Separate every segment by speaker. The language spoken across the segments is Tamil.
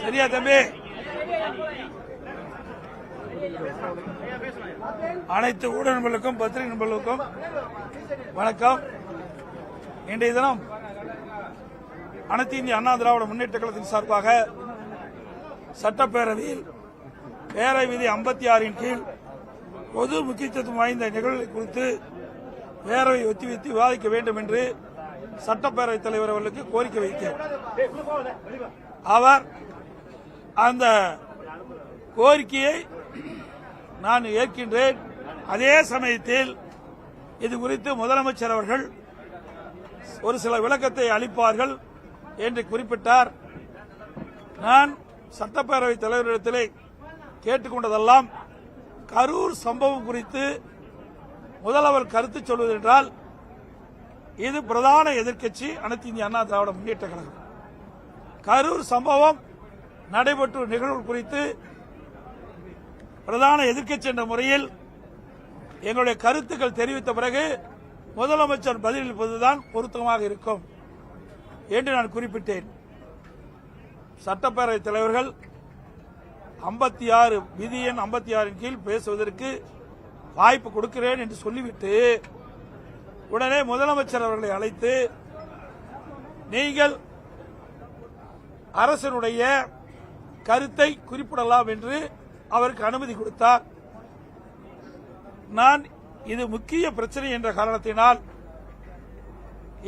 Speaker 1: சரியா தம்பி? அனைத்து ஊடக நண்பர்களுக்கும் பத்திரிகை நண்பர்களுக்கும் வணக்கம். இன்றைய தினம் அனைத்து இந்திய அண்ணா திராவிட முன்னேற்ற கழகத்தின் சார்பாக சட்டப்பேரவையில் பேரை விதி ஐம்பத்தி ஆறின் கீழ் பொது முக்கியத்துவம் வாய்ந்த நிகழ்வு குறித்து பேரவை ஒத்திவைத்து விவாதிக்க வேண்டும் என்று சட்டப்பேரவைத் தலைவர் அவர்களுக்கு கோரிக்கை வைத்தேன். அவர் அந்த கோரிக்கையை நான் ஏற்கின்றேன். அதே சமயத்தில் இது குறித்து முதலமைச்சர் அவர்கள் ஒரு சில விளக்கத்தை அளிப்பார்கள் என்று குறிப்பிட்டார். நான் சட்டப்பேரவைத் தலைவரிடத்திலே கேட்டுக்கொண்டதெல்லாம் கரூர் சம்பவம் குறித்து முதல்வர் கருத்து சொல்வது என்றால் இது பிரதான எதிர்க்கட்சி அனைத்து இந்திய அண்ணா திராவிட முன்னேற்ற கழகம். கரூர் சம்பவம் நடைபெற்ற நிகழ்வு குறித்து பிரதான எதிர்க்கட்சி என்ற முறையில் எங்களுடைய கருத்துக்கள் தெரிவித்த பிறகு முதலமைச்சர் பதிலளிப்பதுதான் பொருத்தமாக இருக்கும் என்று நான் குறிப்பிட்டேன். சட்டப்பேரவைத் தலைவர்கள் ஐம்பத்தி ஆறு விதி எண் ஐம்பத்தி ஆறின் கீழ் பேசுவதற்கு வாய்ப்பு கொடுக்கிறேன் என்று சொல்லிவிட்டு உடனே முதலமைச்சர் அவர்களை அழைத்து நீங்கள் அரசனுடைய கருத்தை குறிப்பிடலாம் என்று அவருக்கு அனுமதி கொடுத்தார். நான் இது முக்கிய பிரச்சனை என்ற காரணத்தினால்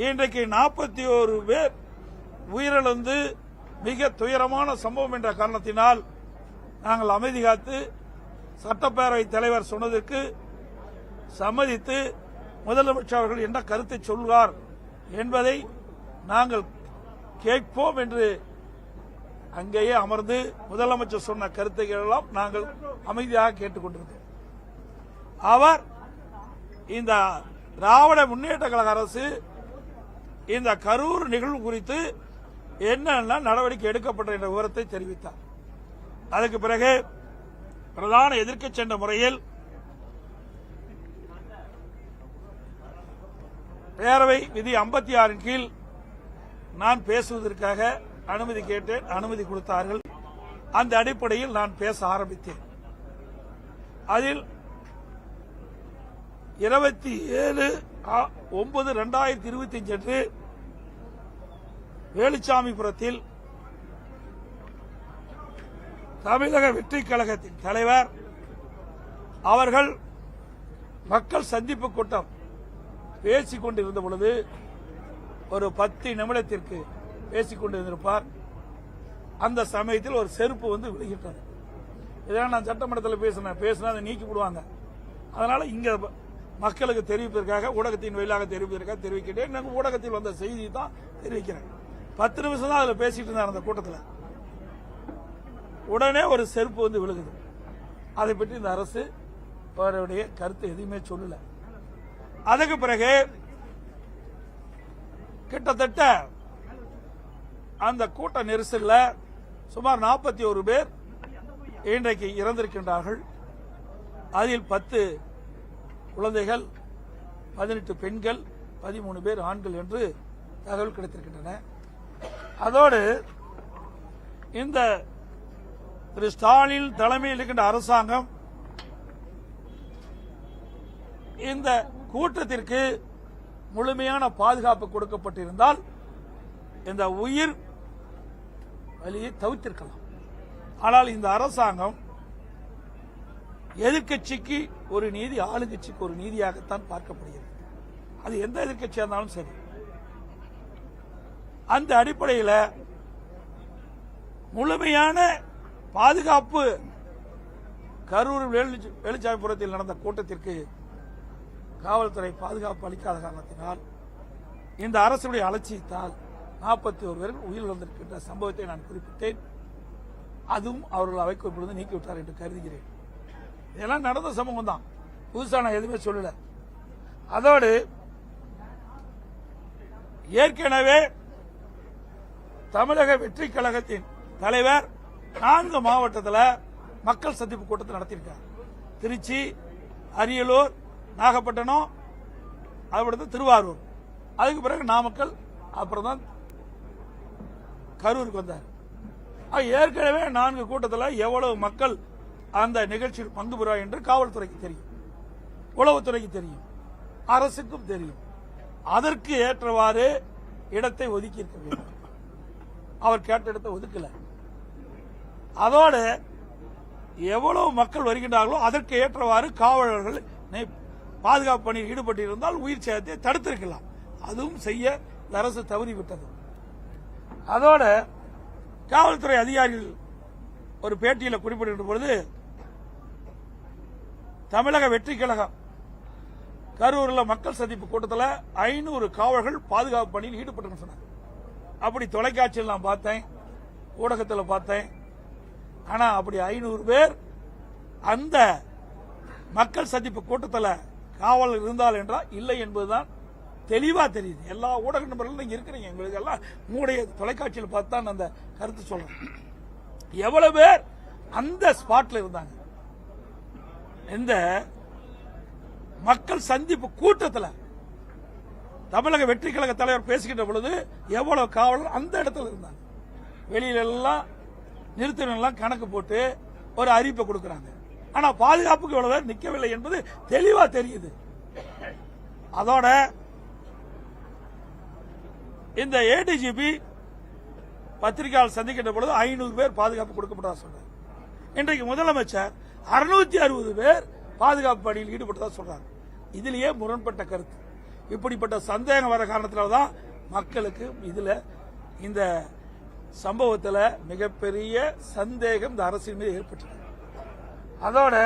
Speaker 1: இன்றைக்கு நாற்பத்தி ஒரு பேர் உயிரிழந்து மிக துயரமான சம்பவம் என்ற காரணத்தினால் நாங்கள் அமைதி காத்து சட்டப்பேரவைத் தலைவர் சொன்னதற்கு சம்மதித்து முதலமைச்சர் அவர்கள் என்ன கருத்தை சொல்வார் என்பதை நாங்கள் கேட்போம் என்று அங்கேயே அமர்ந்து முதலமைச்சர் சொன்ன கருத்துக்கள் எல்லாம் நாங்கள் அமைதியாக கேட்டுக்கொண்டிருந்தோம். அவர் இந்த திராவிட முன்னேற்ற கழக அரசு இந்த கரூர் நிகழ்வு குறித்து என்னென்ன நடவடிக்கை எடுக்கப்பட்ட என்ற விவரத்தை தெரிவித்தார். அதுக்கு பிறகு பிரதான எதிர்க்கச் சென்ற முறையில் பேரவை விதி ஐம்பத்தி ஆறின் கீழ் நான் பேசுவதற்காக அனுமதி கேட்டேன் அனுமதி கொடுத்தார்கள். அந்த அடிப்படையில் நான் பேச ஆரம்பித்தேன். அதில் இருபத்தி ஏழு ஒன்பது ரெண்டாயிரத்தி இருபத்தி அஞ்சு அன்று வேலுச்சாமிபுரத்தில் தமிழக வெற்றி கழகத்தின் தலைவர். அவர்கள் மக்கள் சந்திப்பு கூட்டம் பேசிக் கொண்டிருந்த பொழுது ஒரு பத்து நிமிடத்திற்கு பேசிக் கொண்டிருந்திருப்பார். அந்த சமயத்தில் ஒரு செருப்பு வந்து விழுகின்றது. இதெல்லாம் நான் சட்டமன்றத்தில் பேசினேன் பேசினா அதை நீக்கி விடுவாங்க. அதனால இங்க மக்களுக்கு தெரிவிப்பதற்காக ஊடகத்தின் வழியாக தெரிவிப்பதற்காக தெரிவிக்கிறேன் நாங்கள் ஊடகத்தில் வந்த செய்தி தான் தெரிவிக்கிறேன். பத்து நிமிஷம் தான் அதில் பேசிட்டு இருந்தார் அந்த கூட்டத்தில். உடனே ஒரு செருப்பு வந்து விழுகுது. அதை பற்றி இந்த அரசு அவருடைய கருத்து எதுவுமே சொல்லல. அதுக்கு பிறகு கிட்டத்தட்ட அந்த கூட்ட நெரிசல்ல சுமார் நாற்பத்தி ஒரு பேர் இன்றைக்கு இறந்திருக்கின்றார்கள். அதில் பத்து குழந்தைகள் பதினெட்டு பெண்கள் பதிமூணு பேர் ஆண்கள் என்று தகவல் கிடைத்திருக்கின்றன. அதோடு இந்த திரு ஸ்டாலின் தலைமையில் இருக்கின்ற அரசாங்கம் இந்த கூட்டத்திற்கு முழுமையான பாதுகாப்பு கொடுக்கப்பட்டிருந்தால் இந்த உயிர் வழியை தவிர்த்திருக்கலாம். ஆனால் இந்த அரசாங்கம் எதிர்க்கட்சிக்கு ஒரு நீதி ஆளுங்கட்சிக்கு ஒரு நீதியாகத்தான் பார்க்கப்படுகிறது. அது எந்த எதிர்கட்சியாக இருந்தாலும் சரி. அந்த அடிப்படையில் முழுமையான பாதுகாப்பு. கரூர் வேலுச்சாமிபுரத்தில் நடந்த கூட்டத்திற்கு காவல்துறை பாதுகாப்பு அளிக்காத காரணத்தினால் இந்த அரசுடைய அலட்சியத்தால் நாற்பத்தி ஒரு பேர்கள் உயிரிழந்திருக்கின்ற சம்பவத்தை நான் குறிப்பிட்டேன். அதுவும் அவர்கள் அவை பொழுது நீக்கிவிட்டார் என்று கருதுகிறேன். இதெல்லாம் நடந்த சமூகம் தான் புதுசாக நான் எதுவுமே சொல்லல. அதோடு ஏற்கனவே தமிழக வெற்றி கழகத்தின் தலைவர் நான்கு மாவட்டத்தில் மக்கள் சந்திப்பு கூட்டத்தை நடத்தியிருக்கார் திருச்சி அரியலூர் நாகப்பட்டினம் அதுபடுத்து திருவாரூர். அதுக்கு பிறகு நாமக்கல் அப்புறம் தான் கரூருக்கு வந்தார். ஏற்கனவே நான்கு கூட்டத்தில் எவ்வளவு மக்கள் அந்த நிகழ்ச்சியில் பங்கு பெறுவார் என்று காவல்துறைக்கு தெரியும். உளவுத்துறைக்கு தெரியும். அரசுக்கும் தெரியும். அதற்கு ஏற்றவாறு இடத்தை ஒதுக்கி இருக்க வேண்டும். அவர் கேட்ட இடத்தை ஒதுக்கலை. அதோடு எவ்வளவு மக்கள் வருகின்றார்களோ அதற்கு ஏற்றவாறு காவலர்கள் பாதுகாப்பு பணியில் ஈடுபட்டிருந்தால் உயிர் சேதத்தை தடுத்திருக்கலாம். அதுவும் செய்ய அரசு தவறிவிட்டது. அதோட காவல்துறை அதிகாரிகள் ஒரு பேட்டியில் குறிப்பிடுகின்ற பொழுது தமிழக வெற்றி கழகம் கரூரில் மக்கள் சந்திப்பு கூட்டத்தில் ஐநூறு காவலர்கள் பாதுகாப்பு பணியில் ஈடுபட்டு சொன்னாங்க. அப்படி தொலைக்காட்சியில் நான் பார்த்தேன் ஊடகத்தில் பார்த்தேன். ஆனா அப்படி ஐநூறு பேர் அந்த மக்கள் சந்திப்பு கூட்டத்தில் காவல் இருந்தால் என்றால் இல்லை என்பதுதான் தெளிவா தெரியுது. எல்லா ஊடக நபர்களும் நீங்க இருக்கிறீங்க. எங்களுக்கு எல்லாம் உங்களுடைய தொலைக்காட்சியில் பார்த்து தான் அந்த கருத்து சொல்கிறேன் எவ்வளவு பேர் அந்த ஸ்பாட்ல இருந்தாங்க. இந்த மக்கள் சந்திப்பு கூட்டத்தில் தமிழக வெற்றி கழக தலைவர் பேசுகின்ற பொழுது எவ்வளவு காவலர் அந்த இடத்துல இருந்தாங்க. வெளியில எல்லாம் நிறுத்தினெல்லாம் கணக்கு போட்டு ஒரு அறிவிப்பை கொடுக்கறாங்க. ஆனா பாதுகாப்புக்கு இவ்வளவு பேர் நிக்கவில்லை என்பது தெளிவா தெரியுது. அதோட இந்த ஏடிஜிபி பத்திரிகையாளர் சந்திக்கின்ற பொழுது ஐநூறு பேர் பாதுகாப்பு கொடுக்கப்பட்டதா சொன்னார் இன்றைக்கு முதலமைச்சர் அறுநூத்தி அறுபது பேர் பாதுகாப்பு பணியில் ஈடுபட்டதா சொல்றாங்க இதிலேயே முரண்பட்ட கருத்து. இப்படிப்பட்ட சந்தேகம் வர காரணத்தினால தான் மக்களுக்கு இதுல இந்த சம்பவத்தில் மிகப்பெரிய சந்தேகம் இந்த அரசின் மீது ஏற்பட்டது. அதோட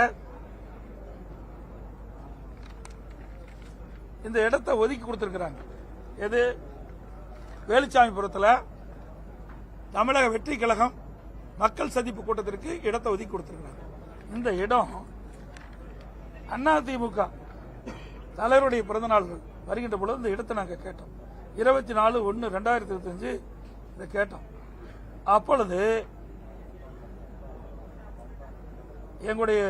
Speaker 1: இந்த இடத்தை ஒதுக்கி கொடுத்திருக்கிறாங்க. எது? வேலுச்சாமிபுரத்தில் தமிழக வெற்றி கழகம் மக்கள் சந்திப்பு கூட்டத்திற்கு இடத்தை ஒதுக்கி கொடுத்திருக்கிறாங்க. இந்த இடம் அதிமுக தலைவருடைய பிறந்தநாள்கள் வருகின்ற பொழுது இந்த இடத்தை நாங்கள் கேட்டோம். இருபத்தி நாலு ஒன்று ரெண்டாயிரத்தி இருபத்தஞ்சு இதை கேட்டோம். அப்பொழுது எங்களுடைய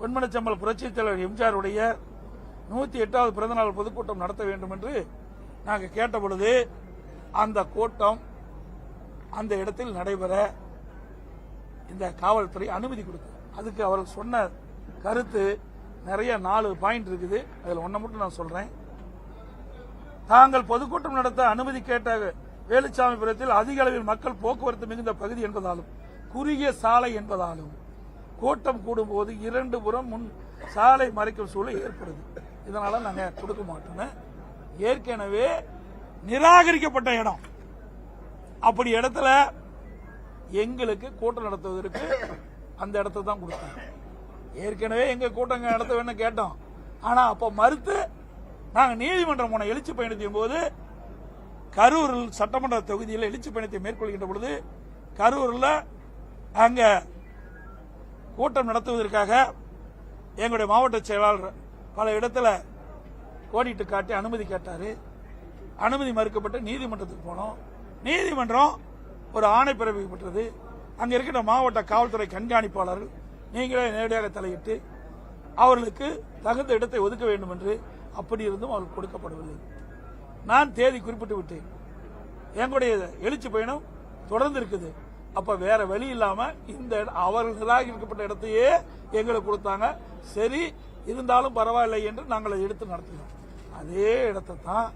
Speaker 1: பொன்மனச்சம்பல் புரட்சித் தலைவர் எம்ஜிஆருடைய நூத்தி எட்டாவது பிறந்தநாள் பொதுக்கூட்டம் நடத்த வேண்டும் என்று நாங்கள் கேட்ட பொழுது அந்த கூட்டம் அந்த இடத்தில் நடைபெற இந்த காவல்துறை அனுமதி கொடுத்தது. அதுக்கு அவர் சொன்ன கருத்து நிறைய நாலு பாயிண்ட் இருக்குது. அதில் ஒன்றை மட்டும் நான் சொல்றேன். தாங்கள் பொதுக்கூட்டம் நடத்த அனுமதி கேட்ட வேலுச்சாமிபுரத்தில் அதிக அளவில் மக்கள் போக்குவரத்து மிகுந்த பகுதி என்பதாலும் குறுகிய சாலை என்பதாலும் கூட்டம் கூடும்போது இரண்டு புறம் முன் சாலை மறைக்கும் சூழல் ஏற்படுது. இதனால நாங்கள் கொடுக்க மாட்டோம். ஏற்கனவே நிராகரிக்கப்பட்ட இடம். அப்படி இடத்துல எங்களுக்கு கூட்டம் நடத்துவதற்கு அந்த இடத்த தான் கொடுத்தாங்க ஏற்கனவே எங்க கூட்டங்க நடத்த வேணும் கேட்டோம். ஆனா அப்ப மறுத்து நாங்கள் நீதிமன்றம் போன எழுச்சி பயணத்தின் போது கரூரில் சட்டமன்ற தொகுதியில் எழுச்சி பயணத்தை மேற்கொள்கின்ற பொழுது கரூரில் அங்க கூட்டம் நடத்துவதற்காக எங்களுடைய மாவட்ட செயலாளர் பல இடத்துல கோடிட்டு காட்டி அனுமதி கேட்டார். அனுமதி மறுக்கப்பட்டு நீதிமன்றத்துக்கு போனோம். நீதிமன்றம் ஒரு ஆணை பிறப்பிக்கப்பட்டது அங்கே இருக்கின்ற மாவட்ட காவல்துறை கண்காணிப்பாளர்கள் நீங்களே நேரடியாக தலையிட்டு அவர்களுக்கு தகுந்த இடத்தை ஒதுக்க வேண்டும் என்று அப்படி இருந்தும் அவர்களுக்கு கொடுக்கப்படவில்லை நான் தேதி குறிப்பிட்டு விட்டேன். எங்களுடைய எழுச்சி பயணம் தொடர்ந்து இருக்குது. அப்ப வேற வழி இல்லாம இந்த அவர்கள் நிராகரிக்கப்பட்ட இடத்தையே எங்களுக்கு கொடுத்தாங்க. சரி இருந்தாலும் பரவாயில்லை என்று நாங்கள் அதை எடுத்து நடத்தினோம் அதே இடத்தை தான்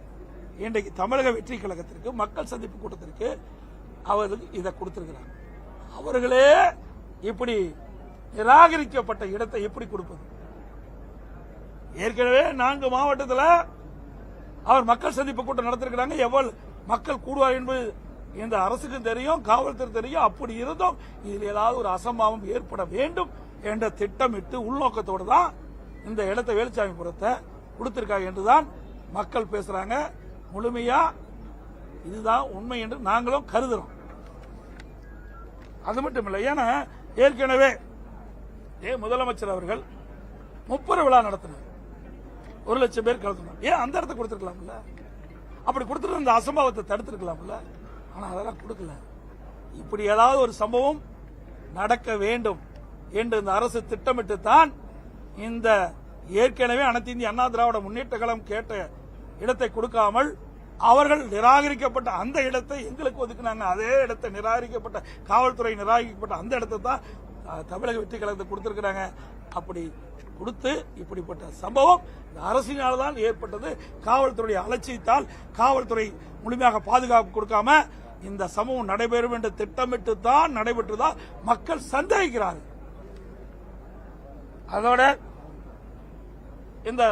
Speaker 1: இன்றைக்கு தமிழக வெற்றி கழகத்திற்கு மக்கள் சந்திப்பு கூட்டத்திற்கு அவர்களுக்கு இதை கொடுத்திருக்கிறாங்க அவர்களே இப்படி நிராகரிக்கப்பட்ட இடத்தை எப்படி கொடுப்பது? ஏற்கனவே நான்கு மாவட்டத்தில் அவர் மக்கள் சந்திப்பு கூட்டம் நடத்திருக்கிறாங்க. எவ்வளவு மக்கள் கூடுவார் என்பது இந்த அரசுக்கும் தெரியும் காவல்துறை தெரியும். அப்படி இருந்தும் இதில் ஏதாவது ஒரு அசம்பாவம் ஏற்பட வேண்டும் என்ற திட்டமிட்டு உள்நோக்கத்தோடு தான் இந்த இடத்தை வேலுச்சாமிபுரத்தை கொடுத்திருக்காங்க என்றுதான் மக்கள் பேசுறாங்க. முழுமையா இதுதான் உண்மை என்று நாங்களும் கருதுறோம். அது மட்டும் இல்லை ஏன்னா ஏற்கனவே ஏ முதலமைச்சர் அவர்கள் முப்பது விழா நடத்தினார். ஒரு லட்சம் பேர் கலந்துனார் ஏன் அந்த இடத்த கொடுத்துருக்கலாம்ல? அப்படி கொடுத்துட்டு இந்த அசம்பாவத்தை தடுத்துருக்கலாம்ல? ஆனால் அதெல்லாம் கொடுக்கல. இப்படி ஏதாவது ஒரு சம்பவம் நடக்க வேண்டும் என்று இந்த அரசு திட்டமிட்டு தான் இந்த ஏற்கனவே அனைத்து இந்திய அண்ணா திராவிட முன்னேற்ற கழகம் கேட்ட இடத்தை கொடுக்காமல் அவர்கள் நிராகரிக்கப்பட்ட அந்த இடத்தை எங்களுக்கு ஒதுக்குனாங்க. அதே இடத்தை நிராகரிக்கப்பட்ட காவல்துறை நிராகரிக்கப்பட்ட அந்த இடத்தை தான் தமிழக வெற்றி கழகத்தை கொடுத்துருக்கிறாங்க. அப்படி கொடுத்து இப்படிப்பட்ட சம்பவம் இந்த அரசினால் தான் ஏற்பட்டது. காவல்துறை அலட்சியத்தால் காவல்துறை முழுமையாக பாதுகாப்பு கொடுக்காம இந்த சம்பவம் நடைபெறும் என்று திட்டமிட்டு தான் நடைபெற்றுதான் மக்கள் சந்தேகிக்கிறார்கள். அதோட இந்த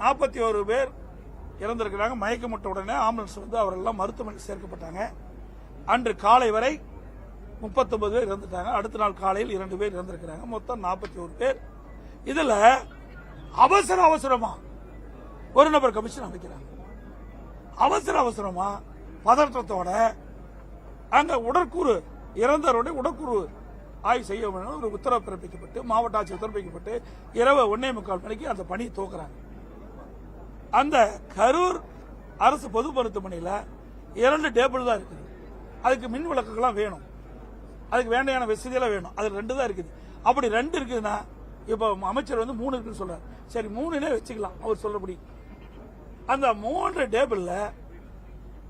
Speaker 1: நாற்பத்தி ஒரு பேர் இறந்திருக்கிறாங்க. மயக்கமிட்ட உடனே ஆம்புலன்ஸ் வந்து அவரெல்லாம் மருத்துவமனையில் சேர்க்கப்பட்டாங்க. அன்று காலை வரை 39 பேர் இறந்துட்டாங்க. அடுத்த நாள் காலையில் இரண்டு பேர் இறந்திருக்கிறாங்க. மொத்தம் நாற்பத்தி ஒரு பேர் இதுல அவசர அவசரமா ஒரு நபர் கமிஷன் அமைக்கிறாங்க அவசர அவசரமா பதற்றத்தோட அங்க உடற்கூறு இறந்தவருடைய உடற்கூறு ஆய்வு செய்ய வேண்டும் ஒரு உத்தரவு பிறப்பிக்கப்பட்டு மாவட்ட ஆட்சியர் பிறப்பிக்கப்பட்டு இரவு ஒன்னே முக்கால் மணிக்கு அந்த பணியை துவக்குறாங்க. அந்த கரூர் அரசு பொது மருத்துவமனையில் இரண்டு டேபிள் தான் இருக்குது. அதுக்கு மின் விளக்குகள்லாம் வேணும். அதுக்கு வேண்டையான வசதியெல்லாம் வேணும். அது ரெண்டு தான் இருக்குது. அப்படி ரெண்டு இருக்குதுன்னா இப்போ அமைச்சர் வந்து மூணு இருக்குன்னு சொல்றாரு. சரி மூணுனே வச்சுக்கலாம். அவர் சொல்லபடி அந்த மூன்று டேபிள்ல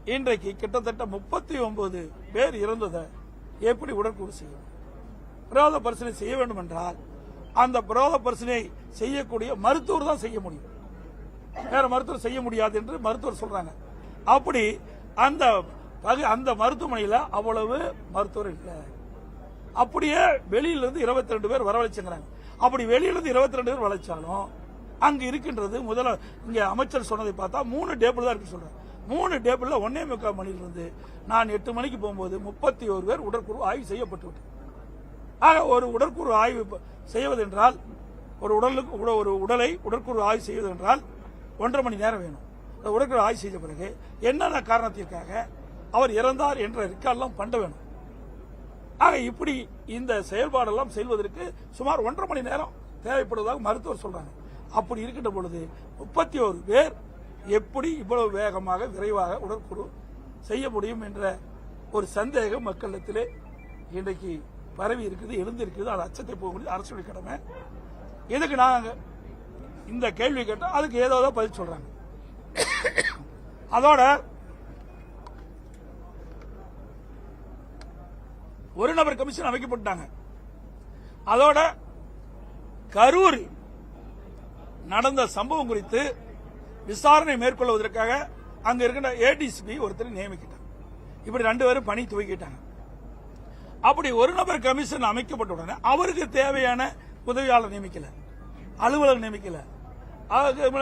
Speaker 1: இன்றைக்கு கிட்டத்தட்ட முப்பத்தி ஒன்பது பேர் இறந்ததை எப்படி உடற்கூறு செய்யும் பிரேத பரிசனை செய்ய வேண்டும் என்றால் அந்த பிரேத பரிசனை செய்யக்கூடிய மருத்துவர் தான் செய்ய முடியும். வேற மருத்துவர் செய்ய முடியாது என்று மருத்துவர் சொல்றாங்க. அப்படி அந்த பகு- அந்த மருத்துவமனையில் அவ்வளவு மருத்துவர் இல்லை. அப்படியே வெளியிலிருந்து இருபத்தி ரெண்டு பேர் வரவழைச்சுங்கிறாங்க. அப்படி வெளியிலிருந்து இருபத்தி ரெண்டு பேர் வளைச்சாலும் அங்க இருக்கின்றது முதல்ல இங்க அமைச்சர் சொன்னதை பார்த்தா மூணு டேபிள் தான் இருக்கு சொல்கிறேன் மூணு டேபிள்ல ஒன்னே முக்கால் மணியில இருந்து நான் எட்டு மணிக்கு போகும்போது முப்பத்தி ஒரு பேர் உடற்குழு ஆய்வு செய்யப்பட்டு ஆக ஒரு உடற்குழு ஆய்வு செய்வதென்றால் ஒரு உடலுக்கு உட- ஒரு உடலை உடற்குழு ஆய்வு செய்வதென்றால் ஒன்றரை மணி நேரம் வேணும். உடற்குழு ஆய்வு செய்த பிறகு என்னென்ன காரணத்திற்காக அவர் இறந்தார் என்ற ரெக்கார்டெல்லாம் பண்ண வேணும். ஆக இப்படி இந்த செயல்பாடெல்லாம் செய்வதற்கு சுமார் ஒன்றரை மணி நேரம் தேவைப்படுவதாக மருத்துவர் சொல்றாங்க அப்படி இருக்கின்ற பொழுது முப்பத்தி ஒரு பேர் எப்படி இவ்வளவு வேகமாக விரைவாக உடற்குழு செய்ய முடியும் என்ற ஒரு சந்தேகம் மக்களிடத்திலே இன்றைக்கு பரவி இருக்குது எழுந்திருக்குது அது அச்சத்தை போகக்கூடிய அரசுடைய கடமை. இதுக்கு நாங்கள் இந்த கேள்வி கேட்டால் அதுக்கு ஏதோ ஏதோ பதில் சொல்றாங்க. அதோட ஒரு நபர் கமிஷன் அமைக்கப்பட்டாங்க அதோட கரூர் நடந்த சம்பவம் குறித்து விசாரணை மேற்கொள்வதற்காக அங்க இருக்கின்ற ஏடிசிபி ஒருத்தர் நியமிக்கிட்டாங்க. இப்படி ரெண்டு பேரும் பணி துவக்கிட்டாங்க. அப்படி ஒரு நபர் கமிஷன் அமைக்கப்பட்ட உடனே அவருக்கு தேவையான உதவியாளர் நியமிக்கல. அலுவலர் நியமிக்கல. அதுக்கு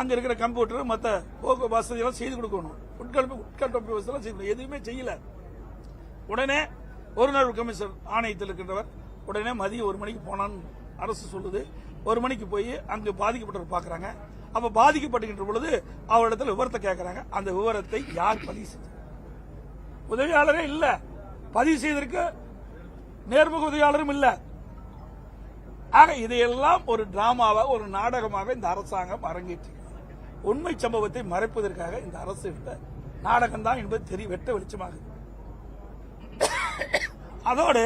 Speaker 1: அங்க இருக்கிற கம்ப்யூட்டர் மத்த போக்கு வசதி எல்லாம் செய்து கொடுக்கணும். உட்கட்டமைப்பு உட்கட்டமைப்பு வசதி எல்லாம் செய்து எதுவுமே செய்யல. உடனே ஒரு நாள் கமிஷன் ஆணையத்தில் இருக்கின்றவர். உடனே மதியம் ஒரு மணிக்கு போனான்னு அரசு சொல்லுது. ஒரு மணிக்கு போய் அங்கு பாதிக்கப்பட்டவர் பார்க்குறாங்க. அப்போ பாதிக்கப்பட்டுகின்ற பொழுது அவரிடத்தில் விவரத்தை கேட்குறாங்க அந்த விவரத்தை யார் பதிவு செய்த உதவியாளரே இல்லை. பதிவு செய்திருக்கு நேர்முக உதவியாளரும் இல்லை. ஆக இதையெல்லாம் ஒரு டிராமாவாக ஒரு நாடகமாக இந்த அரசாங்கம் அரங்கேற்றி. உண்மை சம்பவத்தை மறைப்பதற்காக இந்த அரசு நாடகம்தான் நாடகம் தான் என்பது தெரிய வெட்ட வெளிச்சமாகுது. அதோடு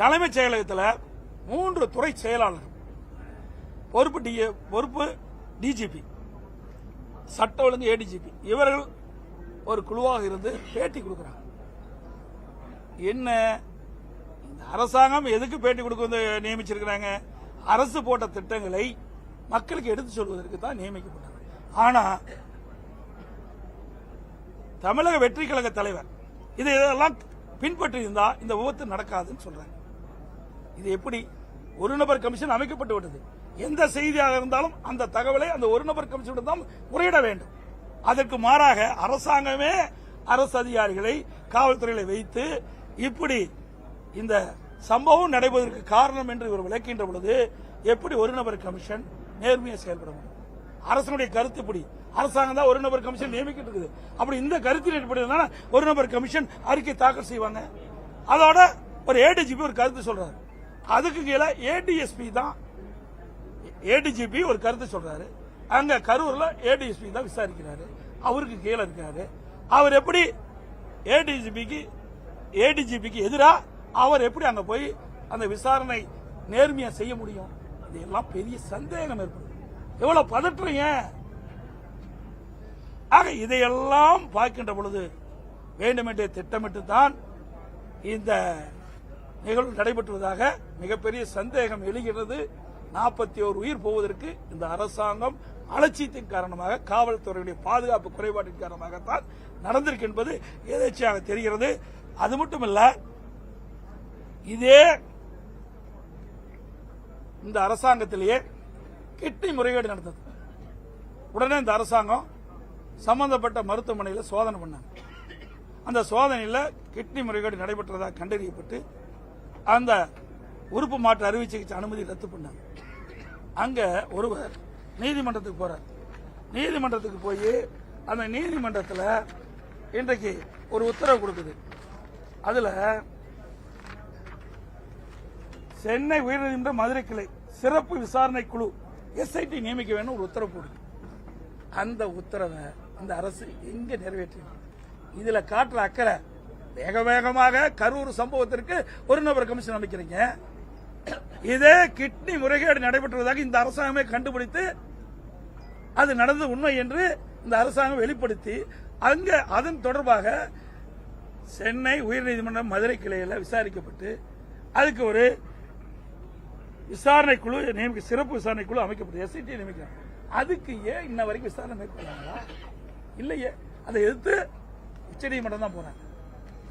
Speaker 1: தலைமைச் செயலகத்தில் மூன்று துறை செயலாளர்கள். பொறுப்பு டி பொறுப்பு டிஜிபி சட்ட ஒழுங்கு ஏடிஜிபி இவர்கள் ஒரு குழுவாக இருந்து பேட்டி கொடுக்குறாங்க. என்ன? இந்த அரசாங்கம் எதுக்கு பேட்டி கொடுக்க வந்து நியமிச்சிருக்கிறாங்க? அரசு போட்ட திட்டங்களை மக்களுக்கு எடுத்து சொல்வதற்கு தான் நியமிக்கப்பட்டாங்க ஆனா தமிழக வெற்றி கழக தலைவர் இது இதெல்லாம் பின்பற்றி இருந்தா இந்த விபத்து நடக்காதுன்னு சொல்றாங்க. இது எப்படி ஒரு நபர் கமிஷன் அமைக்கப்பட்டு விட்டது? எந்த செய்தியாக இருந்தாலும் அந்த தகவலை அந்த ஒரு நபர் கமிஷன் தான் முறையிட வேண்டும். அதற்கு மாறாக அரசாங்கமே அரசு அதிகாரிகளை காவல்துறையில வைத்து இப்படி இந்த சம்பவம் நடைபெறுவதற்கு காரணம் என்று இவர் விளக்கின்ற பொழுது எப்படி ஒரு நபர் கமிஷன் நேர்மையை செயல்பட முடியும்? அரசனுடைய கருத்து இப்படி. அரசாங்கம் தான் ஒரு நபர் கமிஷன் நியமிக்கிட்டு இருக்குது. அப்படி இந்த கருத்தின் அடிப்படையில் ஒரு நபர் கமிஷன் அறிக்கை தாக்கல் செய்வாங்க. அதோட ஒரு ஏடிஜிபி ஒரு கருத்து சொல்றாரு. அதுக்கு கீழே ஏடிஎஸ்பி தான் ஏடிஜிபி ஒரு கருத்து சொல்றாரு. அங்க கரூர்ல ஏடிஎஸ்பி தான் விசாரிக்கிறாரு. அவருக்கு கீழே இருக்காரு. அவர் எப்படி ஏடிஜிபிக்கு ஏடிஜிபிக்கு எதிராக அவர் எப்படி அங்க போய் அந்த விசாரணை நேர்மையா செய்ய முடியும்? இதெல்லாம் பெரிய சந்தேகம் ஏற்படும். எவ்வளவு பதற்றீங்க ஆக இதையெல்லாம் பார்க்கின்ற பொழுது வேண்டுமென்றே திட்டமிட்டு தான் இந்த நிகழ்வு நடைபெற்றுவதாக மிகப்பெரிய சந்தேகம் எழுகிறது. நாற்பத்தி ஒரு உயிர் போவதற்கு இந்த அரசாங்கம் அலட்சியத்தின் காரணமாக காவல்துறையுடைய பாதுகாப்பு குறைபாட்டின் காரணமாகத்தான் நடந்திருக்கு என்பது எதேச்சையாக தெரிகிறது? அது மட்டுமல்ல இதே இந்த அரசாங்கத்திலேயே கிட்னி முறைகேடு நடந்தது. உடனே இந்த அரசாங்கம் சம்பந்தப்பட்ட மருத்துவமனையில் சோதனை பண்ணாங்க. அந்த சோதனையில் கிட்னி முறைகேடு நடைபெற்றதாக கண்டறியப்பட்டு அந்த உறுப்பு மாற்று அறுவை சிகிச்சை அனுமதி ரத்து பண்ணாங்க. அங்கே ஒருவர் நீதிமன்றத்துக்கு போறார். நீதிமன்றத்துக்கு போய் அந்த நீதிமன்றத்தில் இன்றைக்கு ஒரு உத்தரவு கொடுக்குது. அதில் சென்னை உயர்நீதிமன்ற மதுரை கிளை சிறப்பு விசாரணை குழு எஸ்ஐடி நியமிக்க வேணும் ஒரு உத்தரவு போடுது. அந்த உத்தரவை அந்த அரசு எங்க நிறைவேற்றி இதுல காட்டுற அக்கறை வேக வேகமாக கரூர் சம்பவத்திற்கு ஒரு நபர் கமிஷன் அமைக்கிறீங்க. இதே கிட்னி முறைகேடு நடைபெற்றுவதாக இந்த அரசாங்கமே கண்டுபிடித்து அது நடந்தது உண்மை என்று இந்த அரசாங்கம் வெளிப்படுத்தி அங்க அதன் தொடர்பாக சென்னை உயர்நீதிமன்றம் மதுரை கிளையில் விசாரிக்கப்பட்டு அதுக்கு ஒரு விசாரணை குழு நியமிக்க சிறப்பு விசாரணை குழு அமைக்கப்பட்டது எஸ்ஐடி நியமிக்கிறாங்க. அதுக்கு ஏன் இன்ன வரைக்கும் விசாரணை மேற்கொள்ளாங்களா இல்லையே. அதை எதிர்த்து உச்சநீதிமன்றம் தான் போறாங்க.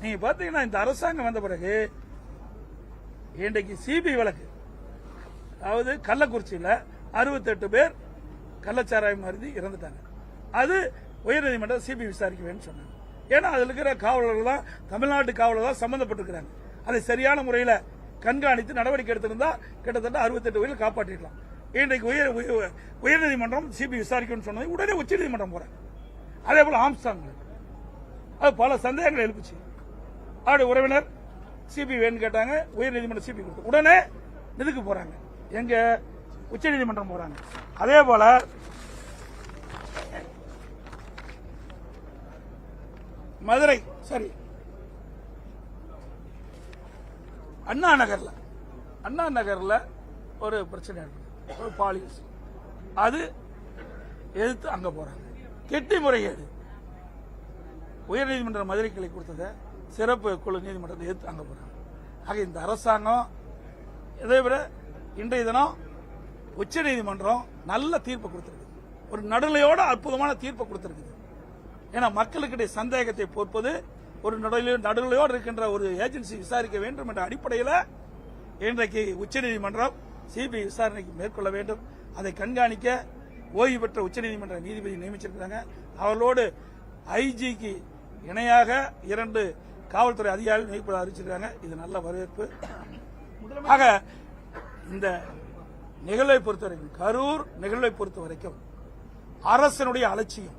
Speaker 1: நீங்க பாத்தீங்கன்னா இந்த அரசாங்கம் வந்த பிறகு இன்றைக்கு சிபிஐ வழக்கு. அதாவது கள்ளக்குறிச்சியில் அறுபத்தெட்டு பேர் கள்ளச்சாராயம் அருந்தி இறந்துட்டாங்க. அது உயர்நீதிமன்றம் சிபிஐ விசாரிக்க வேணும்னு சொன்னாங்க. ஏன்னா அதில் இருக்கிற காவலர்கள் தான் தமிழ்நாட்டு காவலர்கள் தான் சம்பந்தப்பட்டிருக்கிறாங்க. அதை சரியான முறையில் கண்காணித்து நடவடிக்கை எடுத்திருந்தா கிட்டத்தட்ட அறுபத்தெட்டு பேர் காப்பாற்றிடலாம் இன்றைக்கு உயர் உயர்- உயர்நீதிமன்றம் சிபிஐ விசாரிக்கணும்னு சொன்னது உடனே உச்சநீதிமன்றம் போகிறேன் அதே போல ஆம்சாங் அது பல சந்தேகங்களை எழுப்புச்சு. அவருடைய உறவினர் சிபி வேணும்னு கேட்டாங்க. உயர்நீதிமன்றம் சிபி கொடுத்து. உடனே இதுக்கு போறாங்க. எங்க உச்சநீதிமன்றம் போறாங்க. அதே போல மதுரை சரி அண்ணா நகர்ல அண்ணா நகர்ல ஒரு பிரச்சனை ஒரு பாலியல் அது எதிர்த்து அங்க போறாங்க. கெட்டி முறைகேடு உயர்நீதிமன்ற மதுரை கிளை கொடுத்ததை சிறப்பு குழு நீதிமன்றத்தை எதிர்த்து அங்க போறாங்க. ஆக இந்த அரசாங்கம் இதை விட இன்றைய தினம் உச்ச நீதிமன்றம் நல்ல தீர்ப்பு கொடுத்திருக்கு. ஒரு நடுநிலையோட அற்புதமான தீர்ப்பு கொடுத்துருக்குது ஏன்னா மக்களுக்கிடையே சந்தேகத்தை பொறுப்பது ஒரு நடுநிலை நடுநிலையோடு இருக்கின்ற ஒரு ஏஜென்சி விசாரிக்க வேண்டும் என்ற அடிப்படையில் இன்றைக்கு உச்சநீதிமன்றம் சிபிஐ விசாரணைக்கு மேற்கொள்ள வேண்டும். அதை கண்காணிக்க ஓய்வு பெற்ற உச்சநீதிமன்ற நீதிபதி நியமிச்சிருக்கிறாங்க. அவர்களோடு ஐஜிக்கு இணையாக இரண்டு காவல்துறை அதிகாரிகள் நியமிப்பதாக அறிவிச்சிருக்காங்க. இது நல்ல வரவேற்பு. ஆக இந்த நிகழ்வை பொறுத்த வரைக்கும் கரூர் நிகழ்வை பொறுத்த வரைக்கும் அரசனுடைய அலட்சியம்.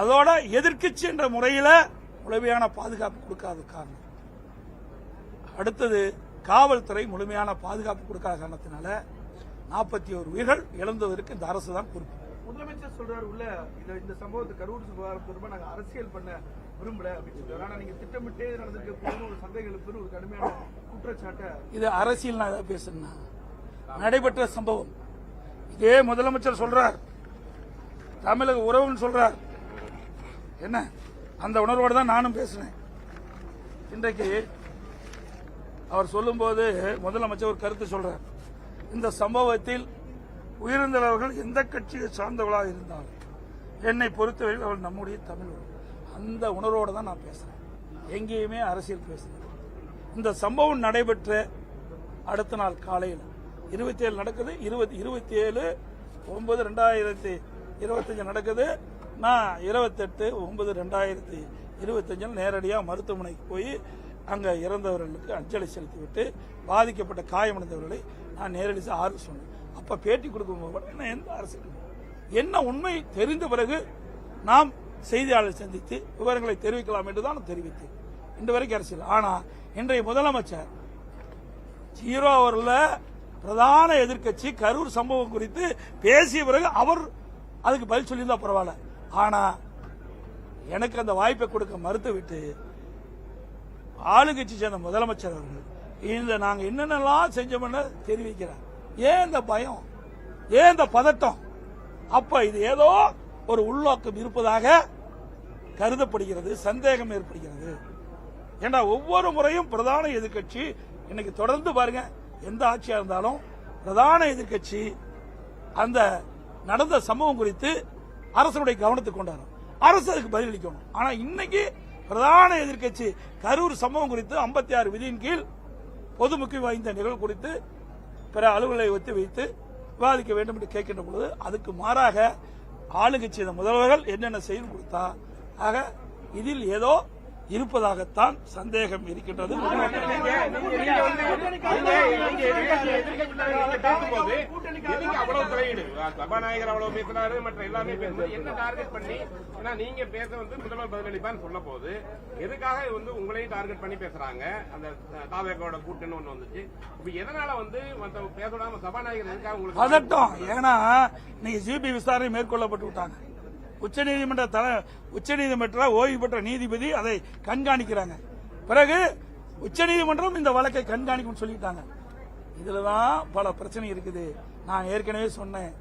Speaker 1: அதோட எதிர்க்கட்சி என்ற முறையில் முழுமையான பாதுகாப்பு கொடுக்காத காரணம். அடுத்தது காவல்துறை முழுமையான பாதுகாப்பு கொடுக்காத காரணத்தினால நாற்பத்தி ஒரு உயிர்கள் இழந்ததற்கு இந்த அரசு தான் பொறுப்பு.
Speaker 2: முதலமைச்சர் சொல்றாரு உள்ள இந்த சம்பவத்தை கரூர் விவகாரம் தொடர்பா நாங்க அரசியல் பண்ண விரும்பல அப்படின்னு சொல்றாரு. ஆனா நீங்க திட்டமிட்டே நடந்திருக்க ஒரு சந்தேகம் எழுப்புற ஒரு கடுமையான குற்றச்சாட்டை
Speaker 1: இது அரசியல் நான் ஏதாவது பேசுனா நடைபெற்ற சம்பவம். இதே முதலமைச்சர் சொல்றார். தமிழக உறவுன்னு சொல்றார். என்ன? அந்த உணர்வோடு தான் நானும் பேசினேன் இன்றைக்கு அவர் சொல்லும்போது முதலமைச்சர் ஒரு கருத்து சொல்றார். இந்த சம்பவத்தில் உயிரிழந்தவர்கள் எந்த கட்சியை சார்ந்தவர்களாக இருந்தாலும் என்னை பொறுத்தவரையில் அவள் நம்முடைய தமிழ் அந்த உணர்வோடு தான் நான் பேசுறேன். எங்கேயுமே அரசியல் பேசுறேன் இந்த சம்பவம் நடைபெற்ற அடுத்த நாள் காலையில் இருபத்தி ஏழு நடக்குது. இருபத்தி இருபத்தி ஏழு ஒன்பது ரெண்டாயிரத்தி இருபத்தஞ்சு நடக்குது. நான் இருபத்தெட்டு ஒன்பது ரெண்டாயிரத்தி இருபத்தஞ்சில் நேரடியாக மருத்துவமனைக்கு போய் அங்கே இறந்தவர்களுக்கு அஞ்சலி செலுத்திவிட்டு பாதிக்கப்பட்ட காயமடைந்தவர்களை நான் நேரடி ஆறு சொன்னேன். அப்போ பேட்டி கொடுக்கும்போது என்ன எந்த அரசு என்ன உண்மை தெரிந்த பிறகு நாம் செய்தியாளர் சந்தித்து விவரங்களை தெரிவிக்கலாம் என்று தான் நான் தெரிவித்தேன். இன்று வரைக்கும் அரசியல். ஆனால் இன்றைய முதலமைச்சர் ஜீரோ அவரில் பிரதான எதிர்க்கட்சி கரூர் சம்பவம் குறித்து பேசிய பிறகு அவர் அதுக்கு பதில் சொல்லியிருந்தா பரவாயில்ல. ஆனால் எனக்கு அந்த வாய்ப்பை கொடுக்க மறுத்துவிட்டு ஆளுங்கட்சி சேர்ந்த முதலமைச்சர் அவர்கள். இந்த நாங்கள் என்னென்னலாம் செஞ்சோம்னு தெரிவிக்கிறார். ஏன் இந்த பயம்? ஏன் இந்த பதட்டம்? அப்ப இது ஏதோ ஒரு உள்நோக்கம் இருப்பதாக கருதப்படுகிறது சந்தேகம் ஏற்படுகிறது. ஏன்னா ஒவ்வொரு முறையும் பிரதான எதிர்க்கட்சி இன்னைக்கு தொடர்ந்து பாருங்க எந்த ஆட்சியா இருந்தாலும் பிரதான எதிர்க்கட்சி அந்த நடந்த சம்பவம் குறித்து அரசனுடைய கவனத்துக்கு கொண்டாடும். அரசு அதுக்கு பதிலளிக்கணும். ஆனா இன்னைக்கு பிரதான எதிர்க்கட்சி கரூர் சம்பவம் குறித்து 56 ஆறு விதியின் கீழ் பொது முக்கியம் வாய்ந்த நிகழ்வு குறித்து பிற அலுவலை ஒத்தி வைத்து விவாதிக்க வேண்டும் என்று கேட்கின்ற பொழுது அதுக்கு மாறாக ஆளுங்கட்சி முதல்வர்கள் என்னென்ன செய்து கொடுத்தா ஆக இதில் ஏதோ இருப்பதாகத்தான் சந்தேகம் இருக்கின்றது.
Speaker 3: சபாநாயகர் அவ்வளவு பேசுறாரு மற்ற எல்லாமே என்ன டார்கெட் பண்ணி நீங்க பேச வந்து முதல்வர் பதிலளிப்பான்னு சொல்ல போது எதுக்காக வந்து உங்களையும் டார்கெட் பண்ணி பேசுறாங்க? அந்த தாவேக்கோட கூட்டுன்னு ஒண்ணு வந்துச்சு. இப்ப எதனால வந்து மத்த பேச விடாம சபாநாயகர் எதுக்காக உங்களுக்கு
Speaker 1: பதட்டம் ஏன்னா நீங்க ஜிபி விசாரணை மேற்கொள்ளப்பட்டு விட்டாங்க. உச்சநீதிமன்ற தல உச்சநீதிமன்ற ஓய்வு பெற்ற நீதிபதி அதை கண்காணிக்கிறாங்க. பிறகு உச்சநீதிமன்றம் இந்த வழக்கை கண்காணிக்கும் சொல்லிட்டாங்க. இதுலதான் பல பிரச்சனை இருக்குது. நான் ஏற்கனவே சொன்னேன்.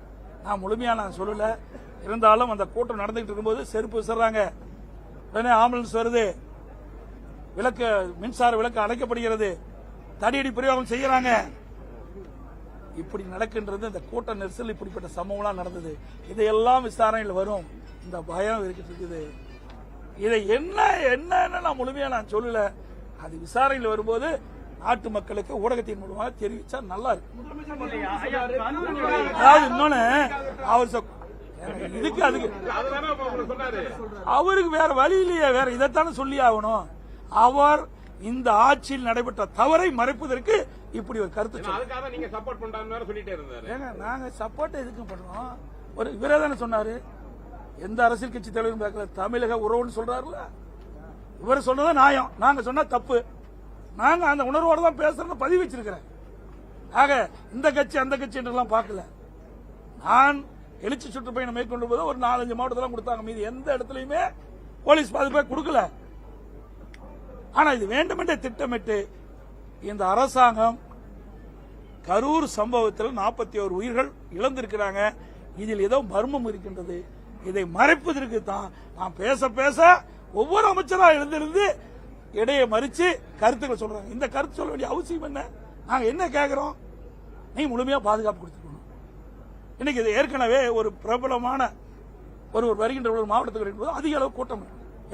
Speaker 1: நான் முழுமையாக நான் சொல்லலை. இருந்தாலும் அந்த கூட்டம் நடந்துகிட்டு இருக்கும்போது செருப்பு விசிறாங்க உடனே ஆம்புலன்ஸ் வருது. விளக்கு மின்சார விளக்கு அணைக்கப்படுகிறது தடியடி பிரயோகம் செய்யறாங்க. இப்படி நடக்கின்றது இந்த கூட்ட நெரிசல் இப்படிப்பட்ட சம்பவம்லாம் நடந்தது. இதையெல்லாம் விசாரணையில் வரும். இந்த பயம் இருக்கிட்டு இருக்குது. இதை என்ன என்னன்னு நான் முழுமையா நான் சொல்லல. அது விசாரணையில் வரும்போது நாட்டு மக்களுக்கு ஊடகத்தின் மூலமாக தெரிவிச்சா நல்லா இருக்கும் அதாவது இன்னொன்னு அவர் இதுக்கு அதுக்கு அவருக்கு வேற வழி இல்லையே வேற இதைத்தானே சொல்லி ஆகணும். அவர் இந்த ஆட்சியில் நடைபெற்ற தவறை மறைப்பதற்கு இப்படி ஒரு கருத்து
Speaker 3: நீங்க சப்போர்ட் பண்றான்னு வேற சொல்லிட்டே இருந்தாரு.
Speaker 1: ஏங்க நாங்க சப்போர்ட் எதுக்கு பண்றோம்? ஒரு இவரே தானே சொன்னாரு. எந்த அரசியல் கட்சி தலைவரும் பார்க்கல தமிழக உறவுன்னு சொல்றாருல. இவர் சொன்னது நியாயம். நாங்க சொன்னா தப்பு. நாங்க அந்த உணர்வோடு தான் பேசுறோம்னு பதிவு வச்சிருக்கிறேன். ஆக இந்த கட்சி அந்த கட்சி என்றெல்லாம் பார்க்கல. நான் எழுச்சி சுற்றுப்பயணம் மேற்கொண்டு போது ஒரு நாலஞ்சு மாவட்டத்தில் கொடுத்தாங்க. மீது எந்த இடத்துலையுமே போலீஸ் பாதுகாப்பு கொடுக்கல. ஆனா இது வேண்டுமென்றே திட்டமிட்டு இந்த அரசாங்கம் கரூர் சம்பவத்தில் நாற்பத்தி ஒரு உயிர்கள் இழந்திருக்கிறாங்க. இதில் ஏதோ மர்மம் இருக்கின்றது. இதை மறைப்பதற்கு தான் நான் பேச பேச ஒவ்வொரு அமைச்சரா எழுந்திருந்து இடையை மறிச்சு கருத்துக்கள் சொல்றாங்க. இந்த கருத்து சொல்ல வேண்டிய அவசியம் என்ன? நாங்க என்ன கேட்கிறோம் நீ முழுமையா பாதுகாப்பு கொடுத்துருக்கணும் இன்னைக்கு இது ஏற்கனவே ஒரு பிரபலமான ஒருவர் வருகின்ற ஒரு மாவட்டத்துக்கு வரும்போது அதிக அளவு கூட்டம்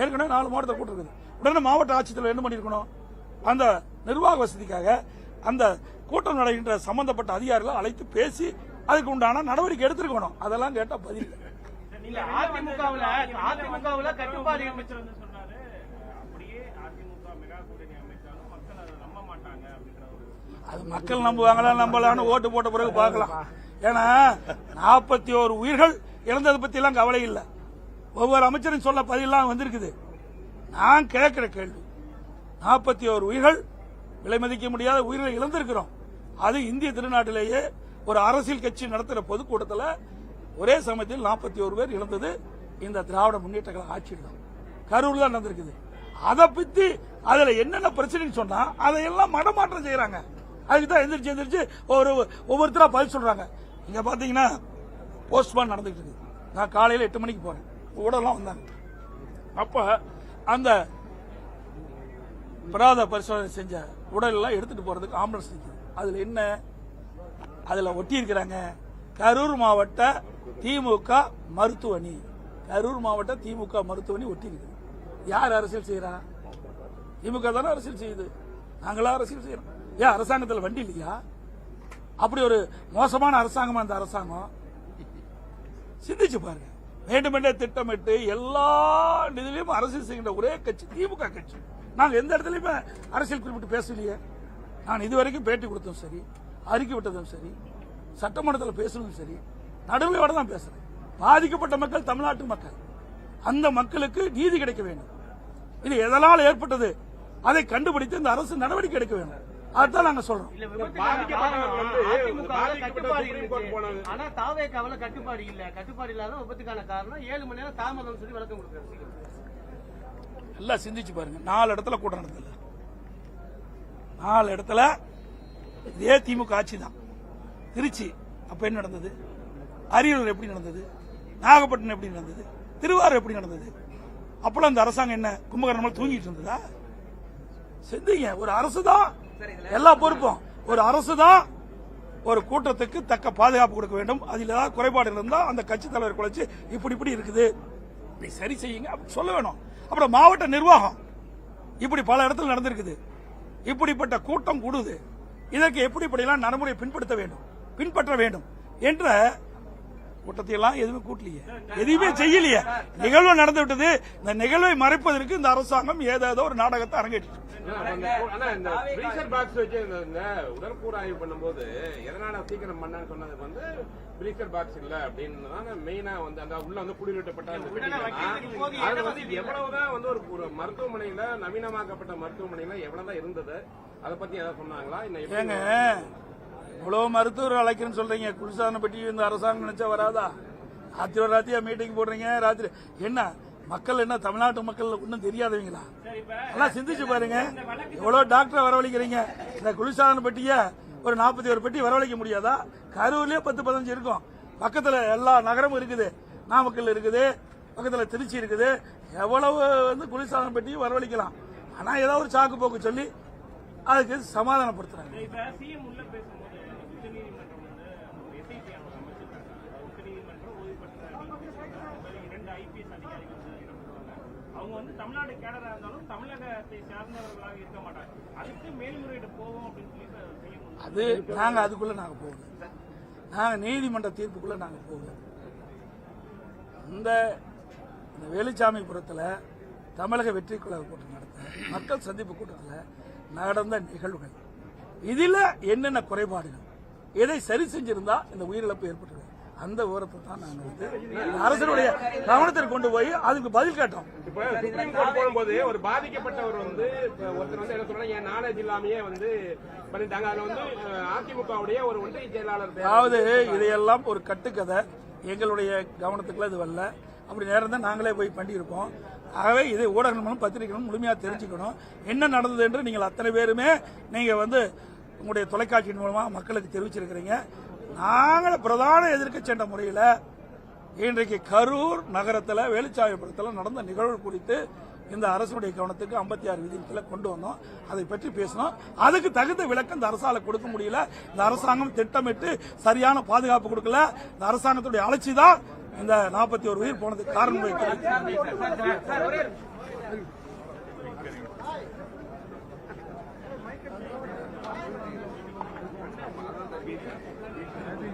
Speaker 1: ஏற்கனவே நாலு மாவட்டத்தில் கூட்டம் இருக்குது. உடனே மாவட்ட ஆட்சித்தலைவர் என்ன பண்ணியிருக்கணும் அந்த நிர்வாக வசதிக்காக அந்த கூட்டம் நடைகின்ற சம்பந்தப்பட்ட அதிகாரிகளை அழைத்து பேசி அதுக்கு உண்டான நடவடிக்கை எடுத்திருக்கணும். அதெல்லாம் கேட்டால் பதில் இல்லை.
Speaker 4: அதிமுகவுல அதிமுகவுல கட்டுப்பாடு
Speaker 5: அமைச்சர் வந்து சொன்னாரு. அப்படியே அதிமுக மெகா கூட்டணி அமைச்சாலும் மக்கள் அதை நம்ப மாட்டாங்க அப்படின்ற
Speaker 1: அது மக்கள் நம்புவாங்களா நம்பலான்னு ஓட்டு போட்ட பிறகு பார்க்கலாம். ஏன்னா நாற்பத்தி ஓரு உயிர்கள் இழந்ததை பத்தி எல்லாம் கவலை இல்லை. ஒவ்வொரு அமைச்சரும் சொல்ல பதிலாம் வந்திருக்குது. நான் கேட்கிற கேள்வி நாற்பத்தி ஓரு உயிர்கள் விலை மதிக்க முடியாத உயிர்களை இழந்திருக்கிறோம். அது இந்திய திருநாட்டிலேயே ஒரு அரசியல் கட்சி நடத்துகிற பொதுக்கூட்டத்தில் ஒரே சமயத்தில் நாற்பத்தி ஒரு பேர் இழந்தது இந்த திராவிட முன்னேற்ற கழக ஆட்சியில் தான். கரூர் தான் நடந்திருக்குது. அதை பத்தி அதுல என்னென்ன பிரச்சனைன்னு சொன்னா அதையெல்லாம் மடமாற்றம் செய்யறாங்க. அதுக்கு தான் எந்திரிச்சு எந்திரிச்சு ஒரு ஒவ்வொருத்தரா பதில் சொல்றாங்க. இங்க பாத்தீங்கன்னா போஸ்ட்மான் நடந்துட்டு இருக்கு நான் காலையில எட்டு மணிக்கு போறேன். உடலாம் வந்தாங்க. அப்ப அந்த பிராத பரிசோதனை செஞ்ச உடல் எல்லாம் எடுத்துட்டு போறதுக்கு ஆம்புலன்ஸ் நிக்குது. அதுல என்ன? அதுல ஒட்டி இருக்கிறாங்க கரூர் மாவட்ட திமுக மருத்துவமனை கரூர் மாவட்டம் திமுக மருத்துவமனை ஒட்டி இருக்குது யார் அரசியல் செய்யறா திமுக தானே அரசியல் செய்யுது. நாங்களா அரசியல் செய்யறோம் ஏன் அரசாங்கத்தில் வண்டி இல்லையா? அப்படி ஒரு மோசமான அரசாங்கமா அந்த அரசாங்கம்? சிந்திச்சு பாருங்க. வேண்டுமென்றே திட்டமிட்டு எல்லா நிதியிலையும் அரசியல் செய்கின்ற ஒரே கட்சி திமுக கட்சி. நாங்கள் எந்த இடத்துலையுமே அரசியல் குறிப்பிட்டு பேசலையே நான் இதுவரைக்கும் பேட்டி கொடுத்ததும் சரி அறிக்கை விட்டதும் சரி சட்டமன்றத்தில் பேசுனதும் சரி நடுநிலையோட தான் பேசுறேன். பாதிக்கப்பட்ட மக்கள் தமிழ்நாட்டு மக்கள். அந்த மக்களுக்கு நீதி கிடைக்க வேண்டும். இது எதனால் ஏற்பட்டது? அதை கண்டுபிடித்து இந்த அரசு நடவடிக்கை எடுக்க வேண்டும். அதுதான் நாங்க சொல்றோம்.
Speaker 4: கட்டுப்பாடு இல்ல. இல்லாத விபத்துக்கான காரணம் ஏழு மணி நேரம் தாமதம் சொல்லி விளக்கம் கொடுக்குறாரு
Speaker 1: எல்லாம் சிந்திச்சு பாருங்க. நாலு இடத்துல கூட்டம் நடந்தது. நாலு இடத்துல இதே திமுக ஆட்சி தான். திருச்சி அப்ப என்ன நடந்தது? அரியலூர் எப்படி நடந்தது? நாகப்பட்டினம் எப்படி நடந்தது? திருவாரூர் எப்படி நடந்தது? அப்பெல்லாம் இந்த அரசாங்கம் என்ன கும்பகரணம் தூங்கிட்டு இருந்ததா? சிந்திங்க ஒரு அரசு தான் எல்லா பொறுப்பும். ஒரு அரசு தான் ஒரு கூட்டத்துக்கு தக்க பாதுகாப்பு கொடுக்க வேண்டும். அதில் ஏதாவது குறைபாடு இருந்தால் அந்த கட்சி தலைவர் குறைச்சு இப்படி இப்படி இருக்குது. இப்படி சரி செய்யுங்க அப்படி சொல்ல வேணும். அப்புறம் மாவட்ட நிர்வாகம். இப்படி பல இடத்துல நடந்திருக்குது. இப்படிப்பட்ட கூட்டம் கூடுது. இதற்கு எப்படி இப்படியெல்லாம் நடைமுறை பின்படுத்த வேண்டும்? பின்பற்ற வேண்டும். என்ற கூட்டத்தை எல்லாம் எதுவுமே கூட்டலையே. எதுவுமே செய்யலையே. நிகழ்வு நடந்து விட்டது. இந்த நிகழ்வை மறைப்பதற்கு இந்த அரசாங்கம் ஏதேதோ ஒரு நாடகத்தை அரங்கேற்றிட்டு
Speaker 3: ஆனா இந்த பிரீசர் பாக்ஸ் வச்சு இந்த- இந்த உடற்கூறு ஆய்வு பண்ணும்போது எதனால சீக்கிரம் பண்ணான்னு சொன்னதுக்கு வந்து பிரீசர் பாக்ஸ் இல்ல அப்படின்னு தான் மெயினா வந்து அந்த உள்ள வந்து பெட்டிகள்லாம் அது வந்து எவ்வளவுதான் வந்து ஒரு மருத்துவமனையில நவீனமாக்கப்பட்ட மருத்துவமனையில எவ்வளவுதான் இருந்தது? அதை பத்தி ஏதாவது சொன்னாங்களா?
Speaker 1: ஏங்க இவ்வளவு மருத்துவர் அழைக்கிறேன்னு சொல்றீங்க? குளிர்சாதன பெட்டி இந்த அரசாங்கம் நினைச்சா வராதா? ராத்திரி ஒரு ராத்திரியா மீட்டிங் போடுறீங்க ராத்திரி. என்ன? மக்கள் என்ன தமிழ்நாட்டு மக்கள் ஒன்றும் தெரியாதவங்களா? எல்லாம் சிந்திச்சு பாருங்க. எவ்வளவு டாக்டரை வரவழைக்கிறீங்க? இந்த குளிர்சாதன பெட்டிய ஒரு நாற்பத்தி ஒரு பெட்டி வரவழைக்க முடியாதா? கரூர்லயே பத்து பதினஞ்சு இருக்கும். பக்கத்துல எல்லா நகரமும் இருக்குது. நாமக்கல் இருக்குது. பக்கத்துல திருச்சி இருக்குது. எவ்வளவு வந்து குளிர்சாதன பெட்டியும் வரவழைக்கலாம். ஆனா ஏதாவது ஒரு சாக்கு போக்கு சொல்லி அதுக்கு சமாதானப்படுத்துறாங்க
Speaker 5: இப்ப சிஎம் உள்ள பேசும்போது உச்சநீதிமன்றம் வந்து எஸ்ஐடி அவங்க அமைச்சிருக்காங்க உச்சநீதிமன்றம் ஓய்வு பெற்ற இரண்டு ஐபிஎஸ் அதிகாரிகள் அவங்க வந்து தமிழ்நாடு கேடராக இருந்தாலும் தமிழகத்தை சார்ந்தவர்களாக இருக்க மாட்டாங்க. அதுக்கு மேல்முறையீடு போவோம் அப்படின்னு சொல்லி இப்ப சிஎம்
Speaker 1: அது நாங்க அதுக்குள்ள நாங்க போகணும் நாங்க நீதிமன்ற தீர்ப்புக்குள்ள நாங்க போகணும் இந்த இந்த வேலுச்சாமிபுரத்துல தமிழக வெற்றி குழு கூட்டம் நடத்த மக்கள் சந்திப்பு கூட்டத்தில் நடந்த நிகழ்வுகள். இதில் என்னென்ன குறைபாடுகள்? எதை சரி செஞ்சிருந்தா இந்த உயிரிழப்பு ஏற்பட்டது? அந்த விவரத்தை தான் நாங்க வந்து அரசனுடைய கவனத்திற்கு கொண்டு போய் அதுக்கு பதில் கேட்டோம்
Speaker 3: இப்ப சுப்ரீம் கோர்ட் போகும்போது ஒரு பாதிக்கப்பட்டவர் வந்து ஒருத்தர் வந்து என்ன சொல்றாங்க என் நாலேஜ் இல்லாமயே வந்து பண்ணிட்டாங்க. அதுல வந்து அதிமுகவுடைய ஒரு ஒன்றிய செயலாளர்
Speaker 1: அதாவது இதையெல்லாம் ஒரு கட்டுக்கதை. எங்களுடைய கவனத்துக்குள்ள இது வரல. அப்படி நேரம் தான் நாங்களே போய் பண்ணியிருப்போம் ஆகவே இதை ஊடகங்களும் பத்திரிகைகளும் முழுமையாக தெரிஞ்சுக்கணும். என்ன நடந்தது என்று நீங்கள் அத்தனை பேருமே நீங்கள் வந்து உங்களுடைய தொலைக்காட்சியின் மூலமா மக்களுக்கு தெரிவிச்சிருக்கிறீங்க நாங்கள் பிரதான எதிர்க்கட்சி சென்ற முறையில் இன்றைக்கு கரூர் நகரத்தில் வேலுச்சாமிபுரத்தில் நடந்த நிகழ்வு குறித்து இந்த அரசுடைய கவனத்துக்கு ஐம்பத்தி ஆறு விதிகளை கொண்டு வந்தோம் அதை பற்றி பேசினோம் அதுக்கு தகுந்த விளக்கம் இந்த அரசால கொடுக்க முடியல இந்த அரசாங்கம் திட்டமிட்டு சரியான பாதுகாப்பு கொடுக்கல இந்த அரசாங்கத்துடைய அலட்சி தான் இந்த நாற்பத்தி ஒரு உயிர் போனதுக்கு காரணம் வைக்கிறது